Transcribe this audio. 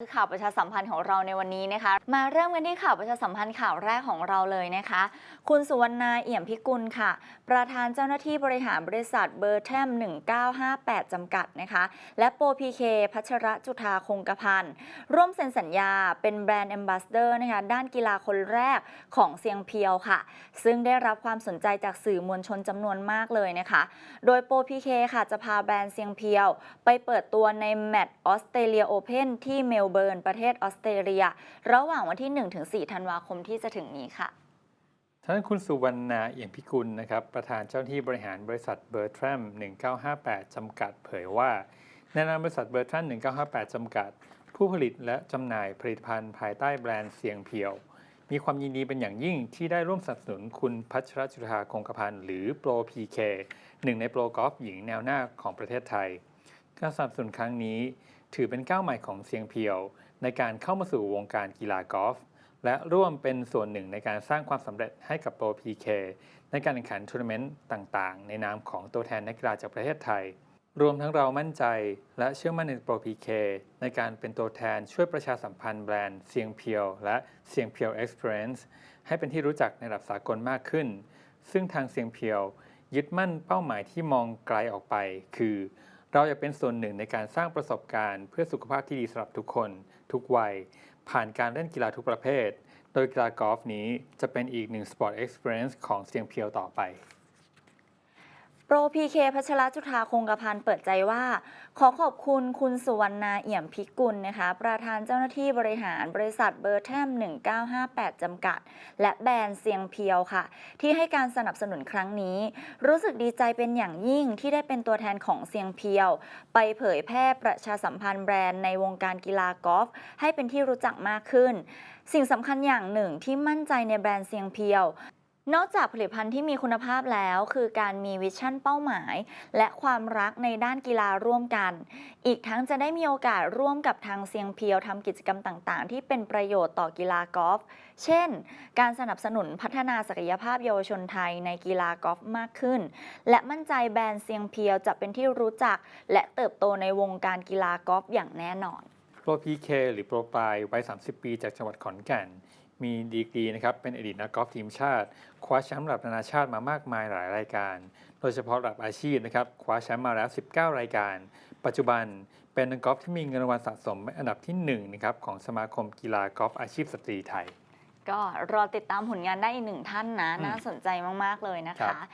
คือข่าวประชาสัมพันธ์ของเราในวันนี้นะคะ มาเริ่มกันที่ข่าวประชาสัมพันธ์ข่าวแรกของเราเลยนะคะ คุณสุวรรณาเอี่ยมพิกุลค่ะ ประธานเจ้าหน้าที่บริหารบริษัทเบอร์แทม 1958 จำกัดนะคะ และโปรพีเคพัชระจุธาคงกระพันร่วมเซ็นสัญญาเป็นแบรนด์แอมบาสเดอร์นะคะด้านกีฬาคนแรกของเซียงเพียวค่ะ ซึ่งได้รับความสนใจจากสื่อมวลชนจำนวนมากเลยนะคะ โดยโปรพีเคค่ะจะพาแบรนด์เซียงเพียว ไปเปิดตัวในแมตช์ออสเตรเลียโอเพนที่เมลเบิร์น ประเทศออสเตรเลีย ระหว่างวันที่ 1-4 ธันวาคมที่จะถึงนี้ค่ะท่านคุณสุวรรณาเอี่ยมพิกุลนะครับ ประธานเจ้าหน้าที่บริหารบริษัทเบอร์ทรัม 1958 จำกัดเผยว่าในนามบริษัทเบอร์ทรัม 1958 จำกัด ผู้ผลิตและจำหน่ายผลิตภัณฑ์ภายใต้แบรนด์เสียงเพียว มีความยินดีเป็นอย่างยิ่งที่ได้ร่วมสนับสนุนคุณพัชรจุธาคงกระพันธ์หรือโปรพีเคหนึ่งในโปรกอล์ฟหญิงแนวหน้าของประเทศไทย การสนับสนุนครั้งนี้ ถือเป็นก้าวใหม่ของเสียงเพียว ในการเข้ามาสู่วงการกีฬากอล์ฟและร่วมเป็นส่วนหนึ่งในการสร้างความสำเร็จให้กับโปร PK ในการแข่งขันทัวร์นาเมนต์ต่างๆ ในนามของตัวแทนนักกีฬาจากประเทศไทย รวมทั้งเรามั่นใจ และเชื่อมั่นในโปร PK ในการเป็นตัวแทนช่วยประชาสัมพันธ์แบรนด์เซียงเพียว และเซียงเพียว Experience ให้เป็นที่รู้จักในระดับสากลมากขึ้น ซึ่งทางเซียงเพียว ยึดมั่นเป้าหมายที่มองไกลออกไป คือ เราอยากเป็นส่วนหนึ่งในการสร้างประสบการณ์ เพื่อสุขภาพที่ดีสำหรับทุกคน ทุกวัย ผ่านการเล่นกีฬาทุกประเภท โดยกีฬากอล์ฟนี้จะเป็นอีกหนึ่งสปอร์ตเอ็กซ์เพรสของเสียงเพียวต่อไป โปรพีเคพัชรจุธาคงกพันเปิดใจว่า ขอขอบคุณคุณสุวรรณาเอี่ยมพิกุลนะคะ ประธานเจ้าหน้าที่บริหารบริษัทเบอร์แทม 1958 จำกัด และแบรนด์เซียงเพียวค่ะ ที่ให้การสนับสนุนครั้งนี้ รู้สึกดีใจเป็นอย่างยิ่งที่ได้เป็นตัวแทนของเซียงเพียว ไปเผยแพร่ประชาสัมพันธ์แบรนด์ในวงการกีฬากอล์ฟให้เป็นที่รู้จักมากขึ้น สิ่งสำคัญอย่างหนึ่งที่มั่นใจในแบรนด์เซียงเพียว นอกจากผลิตภัณฑ์ที่มีคุณภาพแล้ว คือการมีวิชั่นเป้าหมาย และความรักในด้านกีฬาร่วมกัน อีกทั้งจะได้มีโอกาสร่วมกับทางเซียงเพียวทำกิจกรรมต่าง ๆ ที่เป็นประโยชน์ต่อกีฬากอล์ฟเช่น การสนับสนุนพัฒนาศักยภาพเยาวชนไทยในกีฬากอล์ฟมากขึ้น และมั่นใจแบรนด์เซียงเพียวจะเป็นที่รู้จัก และเติบโตในวงการกีฬากอล์ฟอย่างแน่นอนโปร PK หรือโปรปลายวัย 30 ปีจากจังหวัดขอนแก่น มีดีกรีนะครับเป็นอดีตนักกอล์ฟทีมชาติ คว้าแชมป์ระดับนานาชาติมามากมายหลายรายการ โดยเฉพาะระดับอาชีพนะครับคว้าแชมป์มาแล้ว 19 รายการ ปัจจุบันเป็นนักกอล์ฟที่มีเงินรางวัลสะสมอันดับที่1นะครับของสมาคมกีฬากอล์ฟอาชีพสตรีไทย ก็รอติดตามผลงานได้อีกหนึ่งท่านนะน่าสนใจมาก ๆ เลยนะครัคะบ